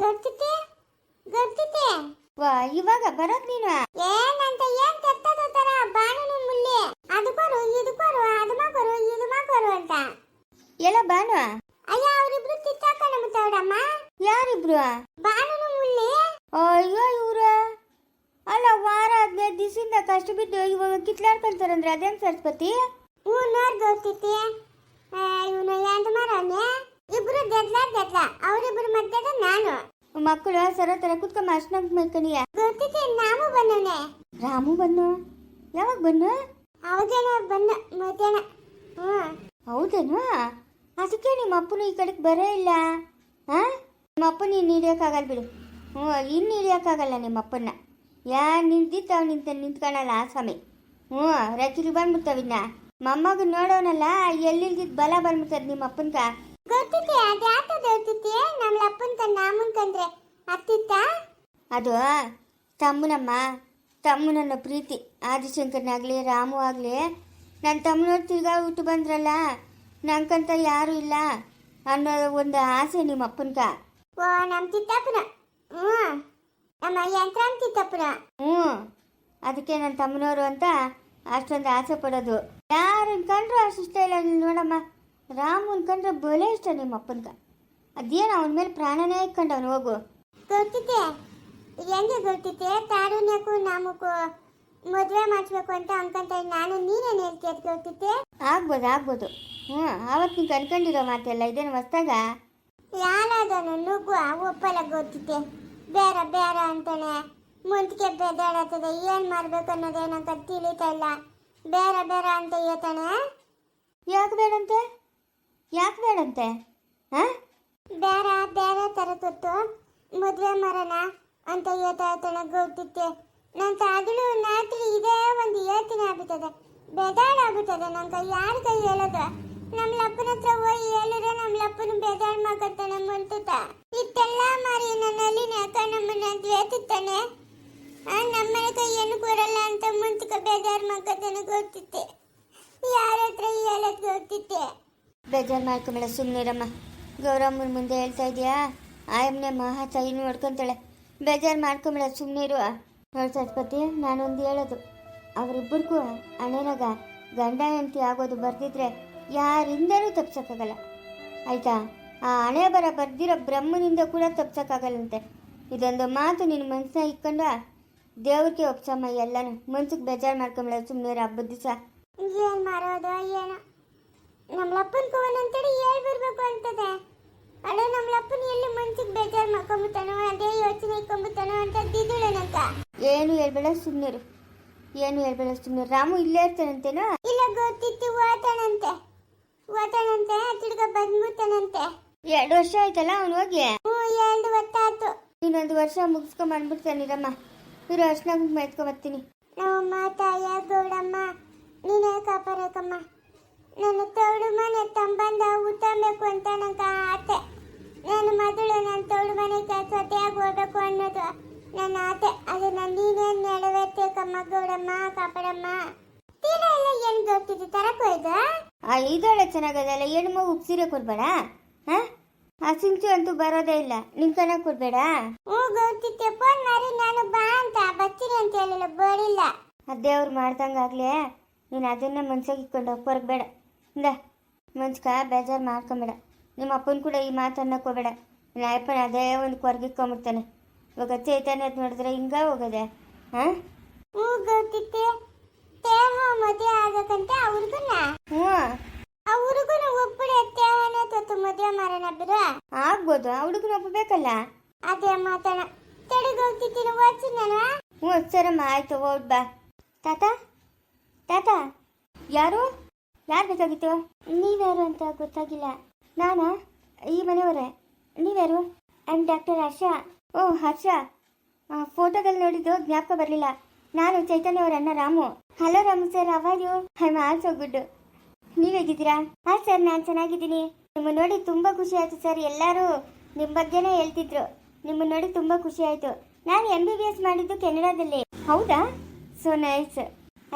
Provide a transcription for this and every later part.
ಗೊತ್ತಿತ್ತೆ ಗರ್ತಿತೆ ವಾ ಇವಾಗ ಬರೋದ್ ನೀನು? ಅಂತ ಏನ್ ಕೆತ್ತದತ್ತಾರ ಬಾಣನು ಮುಲ್ಲಿ. ಅದು ಕೊರು ಇದು ಕೊರು ಅದು ಮಗರು ಇದು ಮಗರು ಅಂತ. ಎಲ್ಲ ಬಾನು? ಅಯ್ಯ ಅವರಿಬ್ರು ತಿತ್ತಾಕ ನಂಬ್ತಾವ್ರಮ್ಮ ಯಾರಿಬ್ರು? ಬಾಣನು ಮುಳ್ಳಿ ಅಯ್ಯೋ ಇವ್ರ. ಅಲ್ಲ ವಾರ ಹದಿನೈದು ದಿವಸದಿಂದ ಕಷ್ಟ ಬಿದ್ದು ಇವಾಗ ಕಿತ್ಲಾಡ್ಕೊಂತಾರಂದ್ರೆ ಅದೇನ್ ಸರಸ್ವತಿ? ಹ್ಞೂ ನೋಡ್ ಗೊತ್ತಿತ್ತೆ ಇವನು ಎಂತ ಮರನೆ ಇಬ್ರು ಗೆದ್ಲ ಗೆದ್ಲ ಅವರಿಬ್ರು ಮಧ್ಯದ ನಾನು. ಮಕ್ಕಳು ಸರ ತರ ಕುತ್ಕೊಂಡ್ ಅರ್ಶನ ಮೇಕನಿಯ ಗೊತ್ತಿದೆ ನಾವು ಬಂದವನೆ. ರಾಮು ಬನ್ನು ಯಾವಾಗ ಬನ್ನು ಅವಾಗೇನ ಬಂದ ಮಧ್ಯಾಹ್ನ. ಹ್ಞೂ. ಹೌದೇನು? ಅದಕ್ಕೆ ನಿಮ್ಮ ಅಪ್ಪನು ಈ ಕಡೆಗೆ ಬರೇ ಇಲ್ಲ. ಹಾ? ನಿಮ್ಮ ಅಪ್ಪನ ಇನ್ನು ಹಿಡಿಯೋಕ್ಕಾಗಲ್ಲ ಬಿಡು. ಹ್ಞೂ ಇನ್ನು ಹಿಡಿಯೋಕ್ಕಾಗಲ್ಲ ನಿಮ್ಮ ಅಪ್ಪನ್ನ. ಯಾ ನಿಂತಿತ್ತಾವ ನಿಂತ ನಿಂತ್ಕೊಳಲ್ಲ ಆ ಸ್ವಾಮಿ. ಹ್ಞೂ ರಚಿಗೆ ಬಂದ್ಬಿಡ್ತಾವಿನ್ನ ಮೊಮ್ಮಗ ನೋಡೋನಲ್ಲ ಎಲ್ಲಿಲ್ದಿದ್ ಬಲ ಬಂದ್ಬಿಡ್ತದೆ ನಿಮ್ಮ ಅಪ್ಪನ್ಗ. ಗೊತ್ತಿತ್ತೆ ಅದ್ಯಾತ ಗೊತ್ತಿತ್ತೆ ನಮ್ಮ ಅಪ್ಪನ ಕಂಡ ಅಮ್ಮನ್ ಕಂಡ್ರೆ ಅತ್ತಿತ್ತ? ಅದು ತಮ್ಮನಮ್ಮ ತಮ್ಮನನ್ನ ಪ್ರೀತಿ. ಆದಿಶಂಕರ್ನಾಗ್ಲಿ ರಾಮು ಆಗಲಿ ನನ್ನ ತಮ್ಮನವ್ರು ತಿರ್ಗಾ ಹುಟ್ಟು ಬಂದ್ರಲ್ಲ ನಂಗಂತ ಯಾರು ಇಲ್ಲ ಅನ್ನೋ ಒಂದು ಆಸೆ ನಿಮ್ಮ ಅಪ್ಪನಕ ಓ ನಮ್ಮ ತಿತ್ತಪ್ಪನ. ಹ್ಞೂ ನಮ್ಮ ಯಂತ್ರ ತಿತ್ತಪ್ಪನ. ಹ್ಞೂ. ಅದಕ್ಕೆ ನನ್ನ ತಮ್ಮನವರು ಅಂತ ಅಷ್ಟೊಂದು ಆಸೆ ಪಡೋದು. ಯಾರನ್ನ ಕಂಡ್ರು ಅಷ್ಟು ಇಷ್ಟ ಇಲ್ಲ ನೋಡಮ್ಮ. ರಾಮನ್ ಕಂಡ್ರೆ ಬಲೆ ಇಷ್ಟ ನಿಮ್ಮ ಅಪ್ಪನ್ಗ. ಅದೇನು ಅವನ ಮೇಲೆ ಪ್ರಾಣನೇ ಇಕ್ಕೊಂಡವನು ಹೋಗು. ಗೊತ್ತಿದೆ. ಹೆಂಗೆ ಗೊತ್ತಿದೆ? ತಾರುಣ್ಯಕ್ಕೂ ನಮಗೂ ಮದುವೆ ಮಾಡಿಸ್ಬೇಕು ಅಂತ ಅನ್ಕೊಂತ ನಾನು ನೀನೇನು ಹೇಳ್ತೀಯ ಗೊತ್ತಿದೆ? ಆಗ್ಬೋದು ಆಗ್ಬೋದು. ಹ್ಞೂ ಆವತ್ತು ನೀನು ಕನ್ಕೊಂಡಿರೋ ಮಾತೆಲ್ಲ ಇದೇನು ಹೊಸ್ದಾಗ? ಯಾರಾದನು ನುಗ್ಗು ಒಪ್ಪಲ್ಲ ಗೊತ್ತಿದೆ. ಬೇರೆ ಬೇರೆ ಅಂತಾನೆ. ಮುಂದಕ್ಕೆ ಬೆದಾಡತ್ತದೆ ಏನು ಮಾಡ್ಬೇಕು ಅನ್ನೋದೇನಂತ ತಿಳಿತಾ ಇಲ್ಲ. ಬೇರೆ ಬೇರೆ ಅಂತ ಹೇಳ್ತಾನೆ. ಯಾಕೆ ಬೇಡಂತೆ? ಯಾಕೆ ಬೇಡಂತೆ ಹಾಂ? ಬೇರೆ ತರ ಮದುವೆ ಮರಣ ಅಂತ ಹೇಳ್ತಾ ಗೊತ್ತಿತ್ತೆ. ನನ್ನ ಅದಳು ರಾತ್ರಿ ಇದೇ ಒಂದು ಯೋಚನೆ ಆಗ್ಬಿಟ್ಟದೆ. ಬೆದಾಡಾಗ್ಬಿಟ್ಟದೆ ನಂಗೆ ಯಾರ ಕೈ ಹೇಳೋದು? ನಮ್ಮ ಲಪ್ಪನ ಹತ್ರ ಹೋಗಿ ಹೇಳಿದ್ರೆ ನಮ್ಮ ಲಪ್ಪನ ಬೇಜಾರು ಮಾಡ್ಕೊತಾನೆ ಮುಂತುತ್ತ ಇತ್ತೆಲ್ಲ ಮಾರಿ ನನ್ನಲ್ಲಿ ನಾಕ ನಮ್ಮನ್ನ ದ್ವೇತಿತ್ತಾನೆ ನಮ್ಮನೆ ಕೈ ಏನು ಕೊಡಲ್ಲ ಅಂತ ಮುಂತಕ ಬೇಜಾರ್ ಮಾಡ್ಕೊತಾನೆ ಗೊತ್ತಿತ್ತೆ. ಯಾರ ಹತ್ರ ಹೇಳೋದು ಗೊತ್ತಿತ್ತೆ. ಬೇಜಾರು ಮಾಡ್ಕೊಂಬೇಡ ಸುಮ್ಮನಿರಮ್ಮ ಗೌರಮ್ಮನ ಮುಂದೆ ಹೇಳ್ತಾ ಇದೀಯಾ? ಆಯಮ್ಮನೆ ಮಹಾ ತಾಯಿನೂ ನೋಡ್ಕೊಂತಾಳೆ. ಬೇಜಾರು ಮಾಡ್ಕೊಂಬೇಡ ಸುಮ್ಮನಿರು ನಾನು ನಾನೊಂದು ಹೇಳೋದು. ಅವರಿಬ್ಬರಿಗೂ ಅಣ್ಣನಾಗ ಗಂಡ ಹೆಂಡತಿ ಆಗೋದು ಬರ್ದಿದ್ರೆ ಯಾರಿಂದಲೂ ತಪ್ಸೋಕ್ಕಾಗಲ್ಲ. ಆಯ್ತಾ? ಆ ಹಣೆ ಬರ ಬರ್ದಿರೋ ಬ್ರಹ್ಮನಿಂದ ಕೂಡ ತಪ್ಸೋಕ್ಕಾಗಲ್ಲಂತೆ. ಇದೊಂದು ಮಾತು ನಿನ್ನ ಮನಸ್ಸನ್ನ ಇಕ್ಕೊಂಡ ದೇವ್ರಿಗೆ ಒಪ್ಸಮ್ಮ ಎಲ್ಲನೂ. ಮನ್ಸಿಗೆ ಬೇಜಾರು ಮಾಡ್ಕೊಂಬೇಡ ಸುಮ್ಮನೆ ಹಬ್ಬದ ದಿವಸ. ಏನು ಮಾಡೋದು, ಏನೋ. ನಮ್ಲಪ್ಪನ್ ಅಂತೇಳಿ ಹೇಳಿ ಬರಬೇಕು ಅಂತದೆ ಅಳೆ ಅಪ್ಪನ ಎಲ್ಲಿ ಮನ್ಸಿಗೆ ಬೇಜಾರ್ ಮಾಡ್ಕೊಂಬಿಡ್ತಾನೋ ಅದೇ ಯೋಚನೆ ಇಟ್ಕೊಂಬಿಡ್ತಾನೋ ಅಂತ ದಿದುಳನಂತ ಏನು ಹೇಳ್ಬೇಡ ಸುಮ್ಮನಿರು ಏನು ಹೇಳ್ಬೇಡ ಸುಮ್ಮನೆ ರಾಮು ಇಲ್ಲೇ ಇರ್ತಾನಂತೇನೋ? ಇಲ್ಲ ಗೊತ್ತಿತ್ತು ಓತಾನಂತೆ ಓತಾನಂತೆ ತಿರ್ಗ ಬಂದ್ಬಿಡ್ತಾನಂತೆ. ಎರಡು ವರ್ಷ ಆಯ್ತಲ್ಲ ಅವನು ಹೋಗಿ? ಹ್ಞೂ ಎರಡು ವರ್ಷ ಆಯ್ತು. ಇನ್ನೊಂದು ವರ್ಷ ಮುಗಿಸ್ಕೊಂಡ್ ಬಂದ್ಬಿಡ್ತಾನಿರಮ್ಮ ಇರೋ ಅರ್ಶನ ಕುಂಕುಮ ಎತ್ಕೊಂಬರ್ತೀನಿ ನಮ್ಮ ಮಾತಾಯ ಗೌಡಮ್ಮ ನೀನೇ ಕಾಪಾಡಕಮ್ಮ ನನ್ನ ತೌಡು ಮನೆ ತಂಬಂದ ಊಟಬೇಕು ಅಂತ ನಂಗೆ ಆತೆ ನನ್ನ ಮಗಳು ನನ್ನ ತೌಡು ಮನೆ ಸೊತೆಯಾಗಿ ಹೋಗ್ಬೇಕು ಅನ್ನೋದು ನನ್ನ ಆಸೆ. ಅದನ್ನ ನೀನೇ ನೆರವೇರ್ಬೇಕಮ್ಮ ಗೌಡಮ್ಮ ಕಾಪಾಡಮ್ಮ? ತೀರ ಎಲ್ಲ ಏನು ಗೊತ್ತಿದ್ದು ತರಕ್ ಹೋಯ್ದು ಆ ಚೆನ್ನಾಗದಲ್ಲ. ಹೆಣ್ಣು ಮಗು ಸೀರೆ ಕೊಡ್ಬೇಡ? ಹಾ? ಆ ಸಿಂಚು ಅಂತೂ ಬರೋದೇ ಇಲ್ಲ. ನಿನ್ ಕಣ ಕೊಡ್ಬೇಡ? ಹ್ಞೂ ಗೊತ್ತಿತ್ತೆ. ಫೋನ್ ಮಾಡಿ ನಾನು ಬಾ ಅಂತ. ಬರ್ತೀನಿ ಅಂತ ಹೇಳಿಲ್ಲ ಬರಿಲ್ಲ ಆ ಅವ್ರು ಮಾಡ್ದಂಗಾಗ್ಲೇ. ನೀನು ಅದನ್ನ ಮನ್ಸಾಗಿ ಇಟ್ಕೊಂಡು ಹೊರಗ್ಬೇಡ ಇಂದ ಮುಂಚಕ ಬೇಜಾರು ಮಾಡ್ಕೊಂಬೇಡ. ನಿಮ್ಮ ಅಪ್ಪನ ಕೂಡ ಈ ಮಾತು ಅನ್ನಕ್ಕೆ ನಾಯಪ್ಪನ ಅಪ್ಪನ ಅದೇ ಒಂದು ಕೊರ್ಗಿಕ್ಕೊಂಬಿಡ್ತಾನೆ ಇವಾಗ ಚೈತನ್ಯ ನೋಡಿದ್ರೆ ಹಿಂಗ ಹೋಗದೆ ಹಾಂ ಹ್ಞೂ ಗೊತ್ತಿತ್ತೆ ದೇಹ ಮದುವೆ ಆಗಕ್ಕಂತ ಹ್ಞೂ ತೊತ್ತು ಮದುವೆ ಬಿಡು. ಆಗ್ಬೋದು ಆ ಹುಡುಗನ ಒಪ್ಪಬೇಕಲ್ಲ? ಅದೇ ಓದ್ಸಿ ನಾನು ಹ್ಞೂ ಸರಮ್ಮ ಆಯ್ತು ಹೋಗ್ ಬಾ. ತಾತ? ತಾತ? ಯಾರು? ಯಾರು ಬೇಕಾಗಿತ್ತು? ನೀವ್ಯಾರು ಅಂತ ಗೊತ್ತಾಗಿಲ್ಲ. ನಾನಾ? ಈ ಮನೆಯವರೇ? ನೀವ್ಯಾರು? I doctor Harsha. ಓ, ಹರ್ಷ. ಫೋಟೋದಲ್ಲಿ ನೋಡಿದ್ದು ಜ್ಞಾಪಕ ಬರಲಿಲ್ಲ. ನಾನು ಚೈತನ್ಯ ಅಣ್ಣ Ramu. Hello Ramu sir how are you I'm also good ನೀವು ಹೇಗಿದ್ದೀರಾ? ಹಾಂ ಸರ್ ನಾನು ಚೆನ್ನಾಗಿದ್ದೀನಿ. ನಿಮ್ಮ ನೋಡಿ ತುಂಬಾ ಖುಷಿ ಆಯ್ತು ಸರ್ ಎಲ್ಲರೂ ನಿಮ್ಮ ಬಗ್ಗೆನೇ ಹೇಳ್ತಿದ್ರು. ನಿಮ್ಮ ನೋಡಿ ತುಂಬಾ ಖುಷಿ ಆಯ್ತು. ನಾನು ಎಂ ಬಿ ಬಿ ಎಸ್ ಮಾಡಿದ್ದು ಕೆನಡಾದಲ್ಲಿ ಹೌದಾ? So nice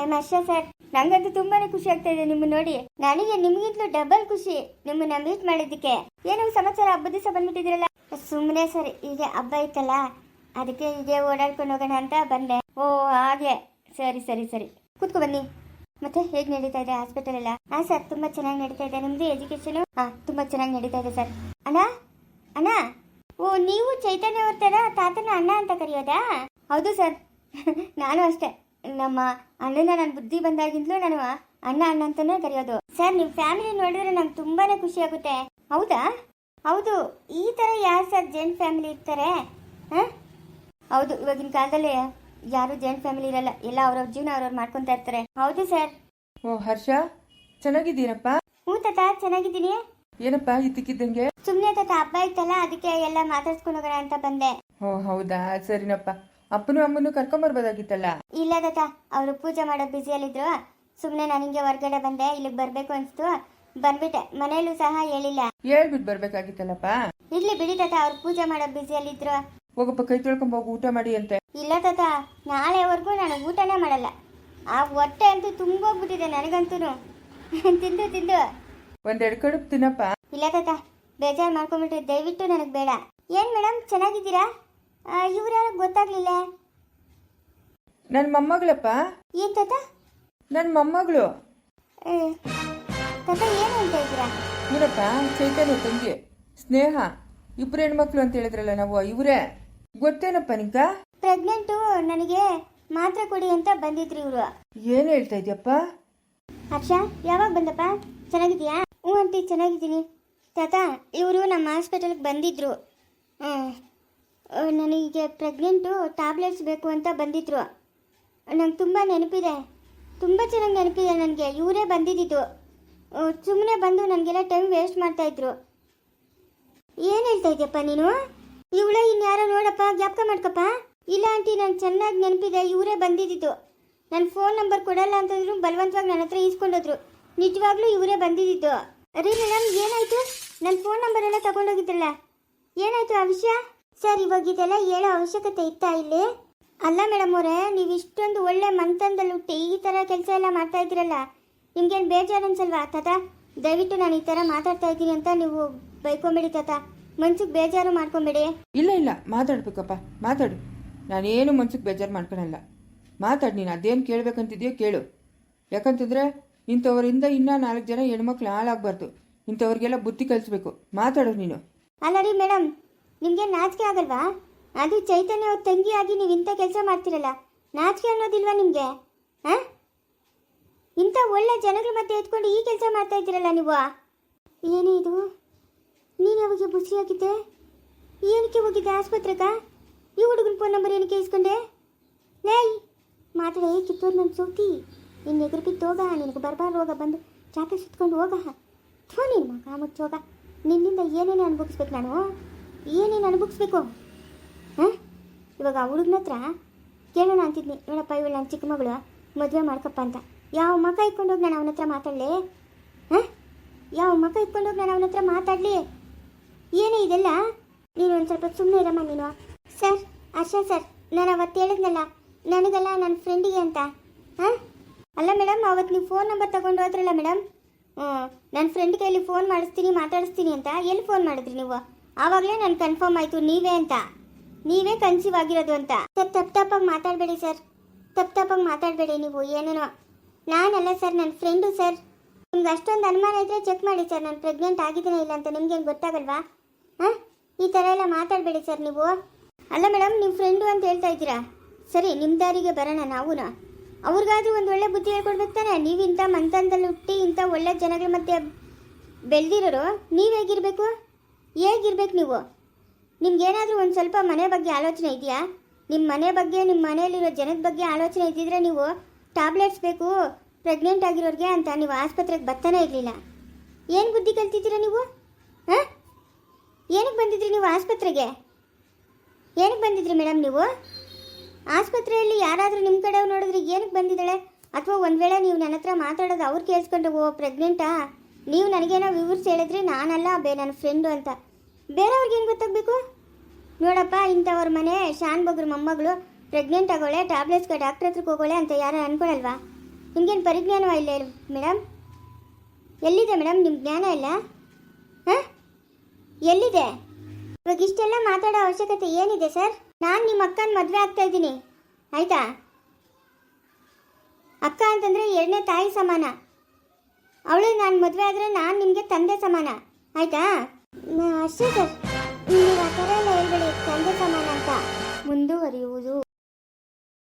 I Harsha sir ನಂಗಂತೂ ತುಂಬಾನೇ ಖುಷಿ ಆಗ್ತಾ ಇದೆ ನಿಮ್ಮ ನೋಡಿ. ನನಗೆ ನಿಮಗಿಂತಲೂ ಡಬಲ್ ಖುಷಿ ನಿಮ್ಮನ್ನ ಮೀಟ್ ಮಾಡಿದ್ದಕ್ಕೆ. ಏನು ಸಮಾಚಾರ ಹಬ್ಬದ ದಿವಸ ಬಂದ್ಬಿಟ್ಟಿದ್ರಲ್ಲ ಸುಮ್ಮನೆ ಸರಿ ಈಗ ಹಬ್ಬ ಐತಲ್ಲ, ಅದಕ್ಕೆ ಹೀಗೆ ಓಡಾಡ್ಕೊಂಡು ಹೋಗೋಣ ಅಂತ ಬಂದೆ. ಓ, ಹಾಗೆ. ಸರಿ ಸರಿ ಸರಿ. ಕೂತ್ಕೊ ಬನ್ನಿ. ಮತ್ತೆ ಹೇಗೆ ನಡೀತಾ ಇದೆ ಹಾಸ್ಪಿಟಲ್ ಎಲ್ಲ? ಹಾ ಸರ್ ತುಂಬಾ ಚೆನ್ನಾಗಿ ನಡೀತಾ ಇದೆ. ನಿಮ್ಮದು ಎಜುಕೇಶನ್ ಹಾಂ, ತುಂಬಾ ಚೆನ್ನಾಗಿ ನಡೀತಾ ಇದೆ ಸರ್ ಅಣ್ಣ? ಅಣ್ಣ? ಓ, ನೀವು ಚೈತನ್ಯ ಅವ್ರ ತಾತನ ಅಣ್ಣ ಅಂತ ಕರೆಯೋದಾ? ಹೌದು ಸರ್ ನಾನು ಅಷ್ಟೇ. ನಮ್ಮ ಅಣ್ಣನ ನಾನು ಬುದ್ಧಿ ಬಂದಾಗಿಂದಲೂ ನಾನು ಅಣ್ಣ ಅಣ್ಣ ಅಂತಾನೆ ಕರೆಯೋದು. ಸರ್ ನಿಮ್ಮ ಫ್ಯಾಮಿಲಿ ನೋಡಿದ್ರೆ ನಂಗೆ ತುಂಬಾನೇ ಖುಷಿ ಆಗುತ್ತೆ. ಹೌದಾ? ಹೌದು ಈ ತರ ಯಾರು ಸರ್ ಜೈನ್ ಫ್ಯಾಮಿಲಿ ಇರ್ತಾರೆ? ಹಾಂ? ಹೌದು ಇವಾಗಿನ ಕಾಲದಲ್ಲಿ ಯಾರು ಜೈನ್ ಫ್ಯಾಮಿಲಿ ಇರಲ್ಲ. ಎಲ್ಲ ಅವ್ರವ್ರ ಜೀವನ ಅವ್ರವ್ರು ಮಾಡ್ಕೊತಾ ಇರ್ತಾರೆ. ಹೌದು ಸರ್. ಓ ಹರ್ಷ ಚೆನ್ನಾಗಿದ್ದೀನಪ್ಪ ಹ್ಞೂ ತಾತ ಚೆನ್ನಾಗಿದ್ದೀನಿ. ಏನಪ್ಪ ಇದ್ದಕ್ಕಿದ್ದಂಗೆ? ಸುಮ್ಮನೆ ತಾತ ಹಬ್ಬ ಇತ್ತಲ್ಲ ಅದಕ್ಕೆ ಎಲ್ಲ ಮಾತಾಡ್ಸ್ಕೊಂಡು ಹೋಗೋಣ ಅಂತ ಬಂದೆ. ಓ ಹೌದಾ? ಸರಿನಪ್ಪ. ಅಪ್ಪನು ಅಮ್ಮನು ಕರ್ಕೊಂಬರ್ಬೋದಾಗಿತ್ತಲ್ಲ ಇಲ್ಲ ತಾತ ಅವರು ಪೂಜೆ ಮಾಡೋ ಬ್ಯುಸಿಯಲ್ಲಿದ್ರು. ಸುಮ್ಮನೆ ನಾನು ಹಿಂಗೆ ಹೊರಗಡೆ ಬಂದೆ ಇಲ್ಲಿಗೆ ಬರಬೇಕು ಅನಿಸ್ತು. ಬಂದ್ಬಿಟ್ಟೆ ಮನೆಯಲ್ಲೂ ಸಹ ಹೇಳಿಲ್ಲ. ಹೇಳ್ಬಿಟ್ಟು ಬರ್ಬೇಕಾಗಿತ್ತಲ್ಲಪ್ಪ? ಇಲ್ಲಿ ಬಿಡಿ ತಾತ ಅವ್ರು ಪೂಜೆ ಮಾಡೋ ಬ್ಯುಸಿಯಲ್ಲಿದ್ರು. ಹೋಗಪ್ಪ ಕೈ ತೊಳ್ಕೊಂಬೋಗು ಊಟ ಮಾಡಿ ಅಂತೆ. ಇಲ್ಲ ತಾತ ನಾಳೆವರೆಗೂ ನಾನು ಊಟನೇ ಮಾಡಲ್ಲ. ಆ ಹೊಟ್ಟೆ ಅಂತೂ ತುಂಬೋಗ್ಬಿಟ್ಟಿದೆ ನನಗಂತೂ ತಿಂದು ತಿಂದು. ಒಂದೆರಡು ಕಡುಬು ತಿನ್ನಪ್ಪ. ಇಲ್ಲ ತಾತ ಬೇಜಾರು ಮಾಡ್ಕೊಂಬಿಟ್ರೆ ದಯವಿಟ್ಟು ನನಗೆ ಬೇಡ. ಏನ್ ಮೇಡಮ್ ಚೆನ್ನಾಗಿದ್ದೀರಾ? ಇವ್ರು ಯಾರು ಗೊತ್ತಾಗ್ಲಿಲ್ಲ? ನನ್ನ ಮೊಮ್ಮಗಳಪ್ಪ. ಏನ್ ತಾತ? ನನ್ನ ಮೊಮ್ಮಗಳು. ಏ, ತಾತ ಏನು ಅಂತ ಇದ್ದೀರಾ? ಏನಪ್ಪ ಚೈತನ್ಯ ತಂಗಿ ಸ್ನೇಹ ಇಬ್ರು ಹೆಣ್ಮಕ್ಳು ಅಂತ ಹೇಳಿದ್ರಲ್ಲ ನಾವು ಇವರೇ. ಗೊತ್ತೇನಪ್ಪ ನಿಂಕ ಪ್ರೆಗ್ನೆಂಟು ನನಗೆ ಮಾತ್ರೆ ಕೊಡಿ ಅಂತ ಬಂದಿದ್ರು ಇವರು. ಏನು ಹೇಳ್ತಾ ಇದೆಯಪ್ಪ? ಹರ್ಷ ಯಾವಾಗ ಬಂದಪ್ಪ? ಚೆನ್ನಾಗಿದ್ಯಾ ಹ್ಞೂ ಆಂಟಿ ಚೆನ್ನಾಗಿದ್ದೀನಿ. ತಾತ ಇವರು ನಮ್ಮ ಹಾಸ್ಪಿಟಲ್ಗೆ ಬಂದಿದ್ರು. ಹ್ಮ್. ನನಗೆ ಪ್ರೆಗ್ನೆಂಟು ಟ್ಯಾಬ್ಲೆಟ್ಸ್ ಬೇಕು ಅಂತ ಬಂದಿದ್ರು. ನಂಗೆ ತುಂಬ ನೆನಪಿದೆ. ತುಂಬ ಚೆನ್ನಾಗಿ ನೆನಪಿದೆ ನನಗೆ. ಇವರೇ ಬಂದಿದ್ದಿದ್ದು. ಸುಮ್ಮನೆ ಬಂದು ನನಗೆಲ್ಲ ಟೈಮ್ ವೇಸ್ಟ್ ಮಾಡ್ತಾಯಿದ್ರು ಏನು ಹೇಳ್ತಾ ಇದೆಯಪ್ಪ ನೀನು? ಇವಳ ಇನ್ಯಾರೋ ನೋಡಪ್ಪ, ಜ್ಞಾಪಕ ಮಾಡ್ಕಪ್ಪ? ಇಲ್ಲ ಆಂಟಿ ನಾನು ಚೆನ್ನಾಗಿ ನೆನಪಿದೆ. ಇವರೇ ಬಂದಿದ್ದಿದ್ದು. ನನ್ನ ಫೋನ್ ನಂಬರ್ ಕೊಡಲ್ಲ ಅಂತಂದ್ರು ಬಲವಂತವಾಗಿ ನನ್ನ ಹತ್ರ ಈಸ್ಕೊಂಡೋದ್ರು. ನಿಜವಾಗ್ಲೂ ಇವರೇ ಬಂದಿದ್ದಿದ್ದು. ರೀ ಮೇಡಮ್ ಏನಾಯ್ತು? ನನ್ನ ಫೋನ್ ನಂಬರ್ ಎಲ್ಲ ತಗೊಂಡೋಗಿದ್ರಲ್ಲ. ಏನಾಯ್ತು ಆ ವಿಷಯ? ಸರ್ ಇವಾಗ ಇದೆಲ್ಲ ಹೇಳೋ ಅವಶ್ಯಕತೆ ಇತ್ತಾ ಇಲ್ಲಿ? ಅಲ್ಲ ಮೇಡಮ್ ಅವರೇ ನೀವು ಇಷ್ಟೊಂದು ಒಳ್ಳೆ ಮಂತನದಲ್ಲಿ ಹುಟ್ಟಿ ಈ ಥರ ಕೆಲಸ ಎಲ್ಲ ಮಾಡ್ತಾ ಇದ್ದೀರಲ್ಲ ನಿಮ್ಗೇನು ಬೇಜಾರು ಅನ್ಸಲ್ವಾ ತಾತ? ದಯವಿಟ್ಟು ನಾನು ಈ ಥರ ಮಾತಾಡ್ತಾ ಇದ್ದೀನಿ ಅಂತ ನೀವು ಬೈಕೊಂಬಿಡಿ ತಾತ. ಮನ್ಸಿಗೆ ಬೇಜಾರು ಮಾಡ್ಕೊಂಬಿಡಿ. ಇಲ್ಲ ಇಲ್ಲ ಮಾತಾಡ್ಬೇಕಪ್ಪ ಮಾತಾಡು. ನಾನೇನು ಮನ್ಸಿಗೆ ಬೇಜಾರು ಮಾಡ್ಕೊಳಲ್ಲ. ಮಾತಾಡು ನೀನು ಅದೇನು ಕೇಳಬೇಕಂತಿದೆಯೋ ಕೇಳು. ಯಾಕಂತಂದ್ರೆ ಇಂಥವರಿಂದ ಇನ್ನೂ ನಾಲ್ಕು ಜನ ಹೆಣ್ಮಕ್ಳು ಹಾಳಾಗಬಾರ್ದು. ಇಂಥವ್ರಿಗೆಲ್ಲ ಬುದ್ಧಿ ಕಲಿಸ್ಬೇಕು. ಮಾತಾಡು ನೀನು. ಅಲ್ಲ ರೀ ಮೇಡಮ್ ನಿಮಗೆ ನಾಚಿಕೆ ಆಗಲ್ವಾ? ಅದು ಚೈತನ್ಯ ಅವ್ರ ತಂಗಿಯಾಗಿ ನೀವು ಇಂಥ ಕೆಲಸ ಮಾಡ್ತಿರಲ್ಲ, ನಾಚಿಕೆ ಅನ್ನೋದಿಲ್ವಾ ನಿಮಗೆ? ಹಾಂ? ಇಂಥ ಒಳ್ಳೆ ಜನಗಳ ಮಧ್ಯೆ ಎತ್ಕೊಂಡು ಈ ಕೆಲಸ ಮಾಡ್ತಾ ಇದ್ದೀರಲ್ಲ ನೀವು? ಏನೇ ಇದು? ನೀನು ಯಾವಾಗ ಬುಸಿಯಾಗಿದ್ದೆ? ಏನಕ್ಕೆ ಹೋಗಿದ್ದೆ ಆಸ್ಪತ್ರೆಗ? ಈ ಹುಡುಗನ ಫೋನ್ ನಂಬರ್ ಏನಕ್ಕೆ ಇಸ್ಕೊಂಡೆ? ಲೇಯ್ ಮಾತಾಡ ಏ ಕಿತ್ತೂರ್ ನನ್ನ ಸೋತಿ. ನಿನ್ನ ಎದುರು ಬಿದ್ದು ಹೋಗ, ನಿನಗೆ ಬರಬಾರ ರೋಗ ಬಂದು ಚಾಪೆ ಸುತ್ಕೊಂಡು ಹೋಗ. ಥೋ ನಿನ್ನ ಮಗ ಮುಚ್ಚೋಗ. ನಿನ್ನಿಂದ ಏನೇನು ಅನುಭವಿಸ್ಬೇಕು ನಾನು? ಏನೇನು ಅನುಭವಿಸ್ಬೇಕು ಹಾಂ ಇವಾಗ ಆ ಹುಡುಗನ ಹತ್ರ ಕೇಳೋಣ ಅಂತಿದ್ನಿ. ನೋಡಪ್ಪ, ಇವಳು ನನ್ನ ಚಿಕ್ಕ ಮಗಳು. ಮದುವೆ ಮಾಡ್ಕಪ್ಪ ಅಂತ. ಯಾವ ಮಗ ಇಟ್ಕೊಂಡೋಗಿ ನಾನು ಅವನ ಹತ್ರ ಮಾತಾಡಲಿ? ಹಾಂ ಯಾವ ಮಗ ಇಟ್ಕೊಂಡೋಗಿ ನಾನು ಅವನ ಹತ್ರ ಮಾತಾಡಲಿ? ಏನೇ ಇದೆಲ್ಲ? ನೀನು ಒಂದು ಸ್ವಲ್ಪ ಸುಮ್ಮನೆ ಇರಮ್ಮ ನೀನು. ಸರ್ ಆಶಾ ಸರ್, ನಾನು ಅವತ್ತು ಹೇಳಿದ್ನಲ್ಲ, ನನಗಲ್ಲ ನನ್ನ ಫ್ರೆಂಡಿಗೆ ಅಂತ. ಹಾಂ? ಅಲ್ಲ ಮೇಡಮ್, ಅವತ್ತು ನೀವು ಫೋನ್ ನಂಬರ್ ತಗೊಂಡು ಹೋದ್ರಲ್ಲ ಮೇಡಮ್? ನನ್ನ ಫ್ರೆಂಡ್ ಕೈಲಿ ಫೋನ್ ಮಾಡಿಸ್ತೀನಿ, ಮಾತಾಡಿಸ್ತೀನಿ ಅಂತ. ಎಲ್ಲಿ ಫೋನ್ ಮಾಡಿದ್ರಿ ನೀವು? ಆವಾಗಲೇ ನಾನು ಕನ್ಫರ್ಮ್ ಆಯಿತು, ನೀವೇ ಅಂತ. ನೀವೇ ಕನ್ಸೀವ್ ಆಗಿರೋದು ಅಂತ. ಸರ್, ತಪ್ಪು ತಪ್ಪಾಗಿ ಮಾತಾಡಬೇಡಿ ಸರ್. ತಪ್ಪು ತಪ್ಪಾಗಿ ಮಾತಾಡಬೇಡಿ ನೀವು, ಏನೇನೋ. ನಾನಲ್ಲ ಸರ್ ನನ್ನ ಫ್ರೆಂಡು ಸರ್. ನಿಮ್ಗೆ ಅಷ್ಟೊಂದು ಅನುಮಾನ ಇದ್ದರೆ ಚೆಕ್ ಮಾಡಿ ಸರ್, ನಾನು ಪ್ರೆಗ್ನೆಂಟ್ ಆಗಿದ್ದೇನೆ ಇಲ್ಲ ಅಂತ ನಿಮ್ಗೇನು ಗೊತ್ತಾಗಲ್ವಾ? ಹಾಂ? ಈ ಥರ ಎಲ್ಲ ಮಾತಾಡಬೇಡಿ ಸರ್ ನೀವು. ಅಲ್ಲ ಮೇಡಮ್ ನಿಮ್ಮ ಫ್ರೆಂಡು ಅಂತ ಹೇಳ್ತಾ ಇದ್ದೀರಾ? ಸರಿ ನಿಮ್ಮ ದಾರಿಗೆ ಬರೋಣ, ನಾವುನ? ಅವ್ರಿಗಾದ್ರೂ ಒಂದು ಒಳ್ಳೆ ಬುದ್ಧಿ ಹೇಳ್ಕೊಡ್ಬೇಕು ತಾನೆ? ನೀವು ಇಂಥ ಮಂತನದಲ್ಲಿ ಹುಟ್ಟಿ ಇಂಥ ಒಳ್ಳೆ ಜನಗಳ ಮಧ್ಯೆ ಬೆಳೆದಿರೋರು, ನೀವು ಹೇಗಿರಬೇಕು? ಹೇಗಿರ್ಬೇಕು ನೀವು? ನಿಮ್ಗೇನಾದರೂ ಒಂದು ಸ್ವಲ್ಪ ಮನೆ ಬಗ್ಗೆ ಆಲೋಚನೆ ಇದೆಯಾ? ನಿಮ್ಮ ಮನೆ ಬಗ್ಗೆ ನಿಮ್ಮ ಮನೆಯಲ್ಲಿರೋ ಜನದ ಬಗ್ಗೆ ಆಲೋಚನೆ ಇದ್ದಿದ್ರೆ ನೀವು ಟ್ಯಾಬ್ಲೆಟ್ಸ್ ಬೇಕು, ಪ್ರೆಗ್ನೆಂಟ್ ಆಗಿರೋರಿಗೆ ಅಂತ ನೀವು ಆಸ್ಪತ್ರೆಗೆ ಬರ್ತಾನೆ ಇರಲಿಲ್ಲ. ಏನು ಬುದ್ಧಿ ಕಲ್ತಿದ್ದೀರಾ ನೀವು? ಹಾಂ? ಏನಕ್ಕೆ ಬಂದಿದ್ರಿ ನೀವು ಆಸ್ಪತ್ರೆಗೆ? ಏನಕ್ಕೆ ಬಂದಿದ್ರಿ ಮೇಡಮ್ ನೀವು? ಆಸ್ಪತ್ರೆಯಲ್ಲಿ ಯಾರಾದರೂ ನಿಮ್ಮ ಕಡೆ ನೋಡಿದ್ರೆ ಏನಕ್ಕೆ ಬಂದಿದ್ದಾಳೆ? ಅಥವಾ ಒಂದು ವೇಳೆ ನೀವು ನನ್ನ ಹತ್ರ ಮಾತಾಡೋದು ಅವ್ರು ಕೇಳಿಸ್ಕೊಂಡು ಓ, ಪ್ರೆಗ್ನೆಂಟಾ? ನೀವು ನನಗೇನೋ ವಿವರ್ಸ್ ಹೇಳಿದ್ರಿ ನಾನಲ್ಲ ಬೇ, ನನ್ನ ಫ್ರೆಂಡು ಅಂತ. ಬೇರೆಯವ್ರಿಗೆ ಏನು ಗೊತ್ತಾಗಬೇಕು? ನೋಡಪ್ಪ, ಇಂಥವ್ರ ಮನೆ ಶಾನ್ ಬಗ್ರ ಮೊಮ್ಮಗಳು ಪ್ರೆಗ್ನೆಂಟ್ ಆಗೋಳೆ ಟ್ಯಾಬ್ಲೆಟ್ಸ್ಗೆ ಡಾಕ್ಟ್ರ್ ಹತ್ರಕ್ಕೆ ಹೋಗೋಳೆ ಅಂತ ಯಾರು ಅನ್ಕೊಳಲ್ವಾ? ನಿಮ್ಗೇನು ಪರಿಜ್ಞಾನವ ಇಲ್ಲ ಮೇಡಮ್ ಎಲ್ಲಿದೆ ಮೇಡಮ್ ನಿಮ್ಮ ಜ್ಞಾನ ಇಲ್ಲ? ಹಾಂ? ಎಲ್ಲಿದೆ? ಇವಾಗ ಇಷ್ಟೆಲ್ಲ ಮಾತಾಡೋ ಅವಶ್ಯಕತೆ ಏನಿದೆ ಸರ್? ನಾನು ನಿಮ್ಮ ಅಕ್ಕನ ಮದುವೆ ಆಗ್ತಾ ಇದ್ದೀನಿ. ಆಯ್ತಾ? ಅಕ್ಕ ಅಂತಂದರೆ ಎರಡನೇ ತಾಯಿ ಸಮಾನ. ಅವಳು ನಾನು ಮದುವೆ ಆದರೆ ನಾನು ನಿಮಗೆ ತಂದೆ ಸಮಾನ. ಆಯಿತಾ? ಅಷ್ಟೇ ಸರ್. ನೀವು ಆ ಥರ ಹೇಳ್ಬೇಡಿ, ತಂದೆ ಸಮಾನ ಅಂತ. ಮುಂದುವರಿಯುವುದು.